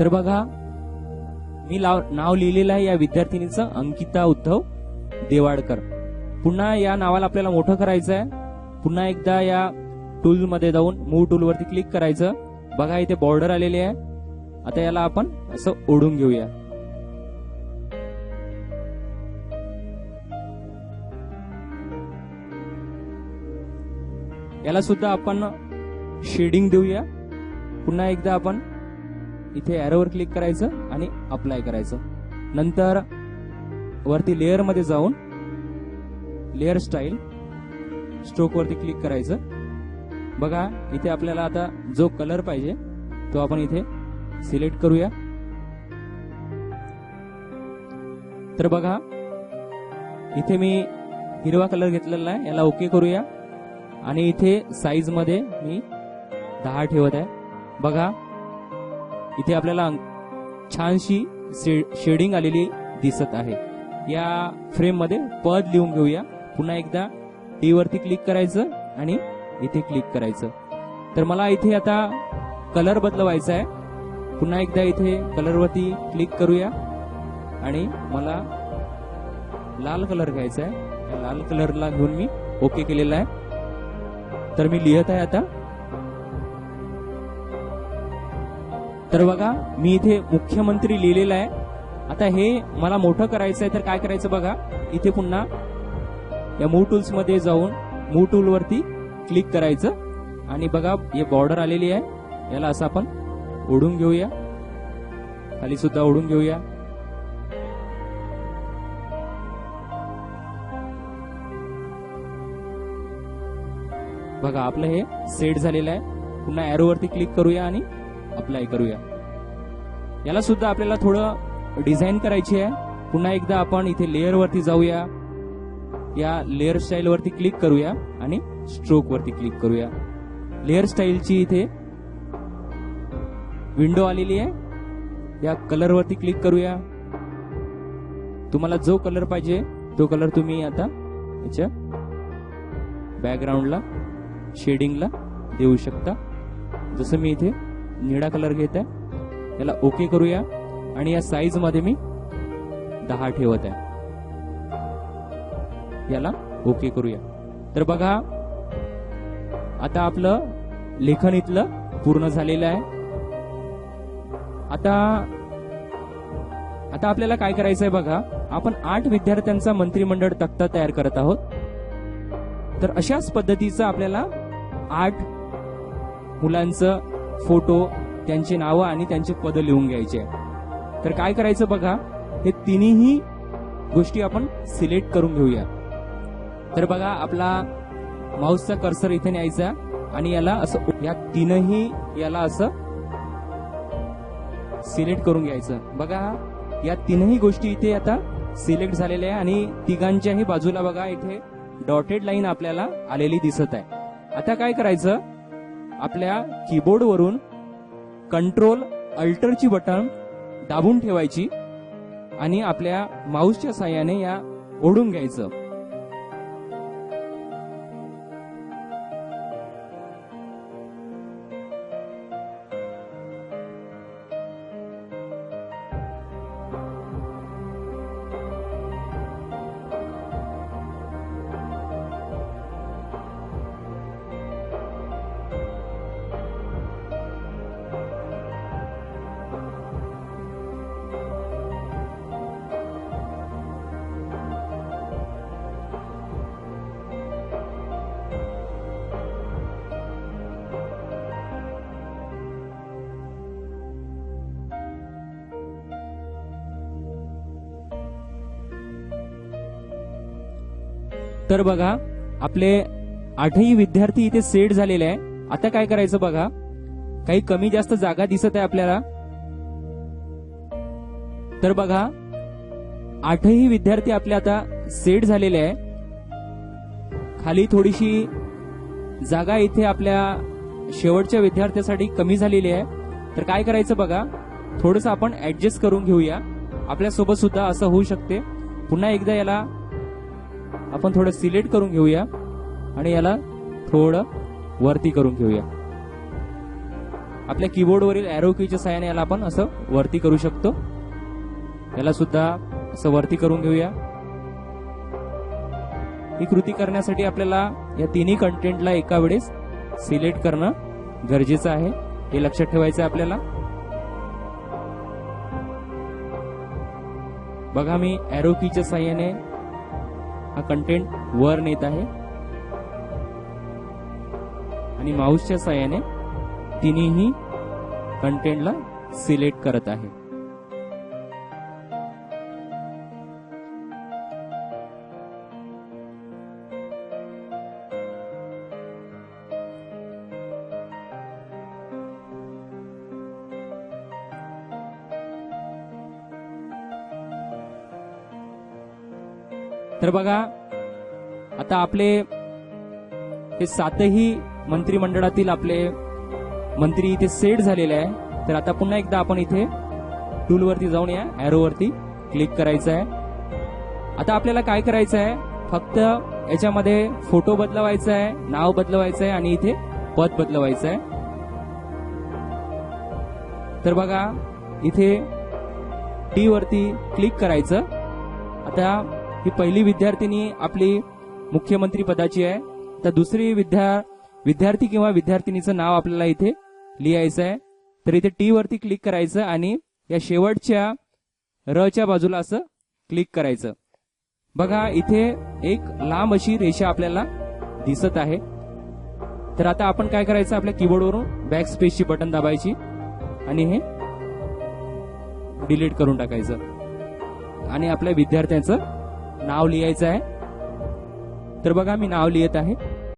तर बघा मी लाव नाव लिहिलेलं आहे या विद्यार्थिनीचं अंकिता उद्धव देवाडकर. पुन्हा या नावाला आपल्याला मोठं करायचं आहे पुन्हा एकदा या टूल मध्ये जाऊन मूव टूल वरती क्लिक करायचं. बघा इथे बॉर्डर आलेली आहे. आता याला आपण असं ओढून घेऊया. याला सुद्धा आपण शेडिंग देऊया. पुन्हा एकदा आपण इथे ॲरोवर क्लिक करायचं आणि अप्लाय करायचं. नंतर वरती लेअरमध्ये जाऊन लेअर स्टाईल स्ट्रोक वरती क्लिक करायचं. बघा इथे आपल्याला आता जो कलर पाहिजे तो आपण इथे सिलेक्ट करूया. तर बघा इथे मी हिरवा कलर घेतलेला आहे याला ओके करूया. आणि इथे साईजमध्ये मी दहा ठेवत आहे. बघा इथे आपल्याला छानशी शेडिंग आलेली दिसत आहे. या फ्रेममध्ये पद लिहून घेऊया. पुन्हा एकदा टी वरती क्लिक करायचं आणि इथे क्लिक करायचं. तर मला इथे आता कलर बदलवायचा आहे. पुन्हा एकदा इथे कलरवरती क्लिक करूया. आणि मला लाल कलर घ्यायचा आहे. लाल कलरला घेऊन मी ओके केलेला आहे. तर मी लिहित आहे आता. तर बघा मी इथे मुख्यमंत्री लिहिलेलं आहे. आता हे मला मोठं करायचं आहे तर काय करायचं बघा? इथे पुन्हा या मूव टूल्समध्ये जाऊन मूव टूल वरती क्लिक करायचं. आणि बघा हे बॉर्डर आलेली आहे. याला असं आपण ओढून घेऊया. खाली सुद्धा ओढून घेऊया. बघा आपलं हे सेट झालेलं आहे. पुन्हा ॲरो वरती क्लिक करूया आणि अप्लाय करूया. याला सुद्धा आपल्याला थोडं डिझाईन करायची आहे. पुन्हा एकदा आपण इथे लेअर वरती जाऊया. या लेअर स्टाईल वरती क्लिक करूया आणि स्ट्रोक वरती क्लिक करूया. लेअर स्टाईलची इथे विंडो आलेली आहे. या कलर वरती क्लिक करूया. तुम्हाला जो कलर पाहिजे तो कलर तुम्ही आता याच्या बॅकग्राऊंडला शेडिंगला देऊ शकता. जसं मी इथे निळा कलर घेत आहे. याला ओके करूया. आणि या साईजमध्ये मी दहा ठेवत आहे. याला ओके करूया. तर बघा आता आपलं लेखन इथलं पूर्ण झालेलं आहे. आता आता आपल्याला काय करायचं आहे बघा आपण आठ विद्यार्थ्यांचा मंत्रिमंडळ तक्ता तयार करत आहोत. तर अशाच पद्धतीचं आपल्याला आठ मुलांचं फोटो त्यांची नावं आणि त्यांचे पद लिहून घ्यायचे. तर काय करायचं बघा हे तिन्ही गोष्टी आपण सिलेक्ट करून घेऊया. तर बघा आपला माऊसचा कर्सर इथे न्यायचा आणि याला असं या तीनही याला असं सिलेक्ट करून घ्यायचं. बघा या तीनही गोष्टी इथे आता सिलेक्ट झालेल्या आहे आणि तिघांच्याही बाजूला बघा इथे डॉटेड लाईन आपल्याला आलेली दिसत आहे. आता काय करायचं? आपल्या कीबोर्ड वरून कंट्रोल अल्टरची बटन दाबून ठेवायची आणि आपल्या माऊसच्या साह्याने या ओढून घ्यायचं. तर बघा आपले आठही विद्यार्थी इथे सेट झालेले आहे. आता काय करायचं बघा? काही कमी जास्त जागा दिसत आहे आपल्याला. तर बघा आठही विद्यार्थी आपले आता सेट झालेले आहे. खाली थोडीशी जागा इथे आपल्या शेवटच्या विद्यार्थ्यासाठी कमी झालेली आहे. तर काय करायचं बघा? थोडस आपण ऍडजस्ट करून घेऊया. आपल्यासोबत सुद्धा असं होऊ शकते. पुन्हा एकदा याला आपण थोडं सिलेक्ट करून घेऊया आणि याला थोडं वरती करून घेऊया. आपल्या कीबोर्डवरील अॅरो कीच्या सहाय्याने याला आपण असं वरती करू शकतो. याला सुद्धा असं वरती करून घेऊया. ही कृती करण्यासाठी आपल्याला या तिन्ही कंटेंटला एका वेळेस सिलेक्ट करणं गरजेचं आहे. हे लक्षात ठेवायचं आहे आपल्याला. बघा मी अॅरो कीच्या साह्याने हा कंटेंट वर नेत आहे. आणि माऊसच्या साह्याने तिन्ही कंटेंटला सिलेक्ट करत आहे. तर बघा आता आपले हे सातही मंत्रिमंडळातील आपले मंत्री इथे सेट झालेले आहे. तर आता पुन्हा एकदा आपण इथे टूलवरती जाऊन या ॲरोवरती क्लिक करायचं आहे. आता आपल्याला काय करायचं आहे? फक्त याच्यामध्ये फोटो बदलवायचा आहे नाव बदलवायचं आहे आणि इथे पद बदलवायचं आहे. तर बघा इथे टी वरती क्लिक करायचं. आता ही पहिली विद्यार्थिनी आपली मुख्यमंत्री पदाची आहे. तर दुसरी विद्या विद्यार्थी किंवा विद्यार्थिनीचं नाव आपल्याला इथे लिहायचं आहे. तर इथे टी वरती क्लिक करायचं आणि या शेवटच्या र च्या बाजूला असं क्लिक करायचं. बघा इथे एक लांब अशी रेषा आपल्याला दिसत आहे. तर आता आपण काय करायचं आपल्या कीबोर्डवरून बॅक स्पेसची बटन दाबायची आणि हे डिलीट करून टाकायचं. आणि आपल्या विद्यार्थ्यांचं नाव लिहायचं आहे? तर बघा मी नाव लिहित आहे.